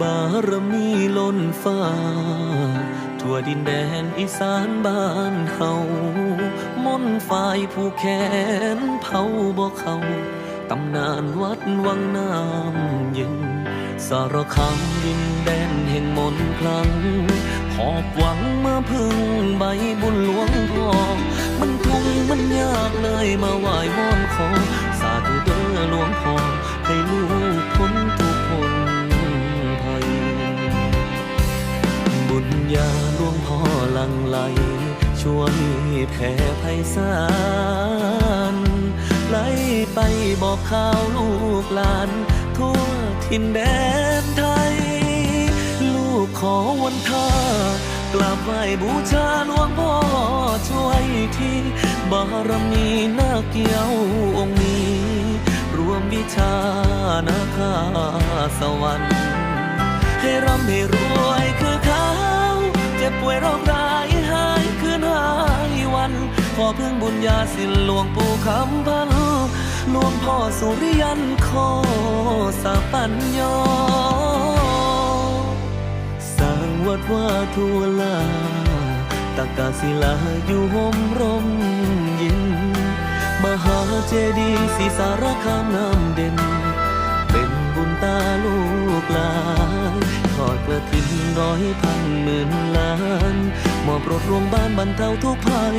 บารมีล้นฟ้า ทั่วดินแดนอีสานบ้านเฮามนฝ่ายผู้แขนเผาบ่เขาตำนานวัดวังน้ำเย็น สารคามดินแดนแห่งมนคลัง หอบหวังมาพึ่งใบบุญหลวงพ่อมันทุกมันยากเลยมาไหว้วอนขอ สาธุเด้อหลวงพ่อ พ่อลังไหลช่วยแผ่ไพศาลไหลไปบอกข่าวลูกหลาน ทั่วทินแดนไทย ลูกขอวันท่ากราบไหว้บูชาหลวงพ่อช่วยที่บารมีนาเกี่ยวองค์นี้ รวมวิชานาคาสวรรค์ ให้ร่ำให้รวยคือเขา ขอพึ่งบุญญาสินหลวงปู่คำพันหลวงพ่อสุริยันขอสาปัญญาสร้างวัดว่าทั่วลาตักกาศิลาอยู่ห่มร่มเย็นมหาเจดีย์ศรีสารคามน้ำเด่น เป็นบุญตาลูกหลานทอดกระถินร้อยพันหมื่นล้านมอบรถรวมบ้านบรรเทาทุกภัย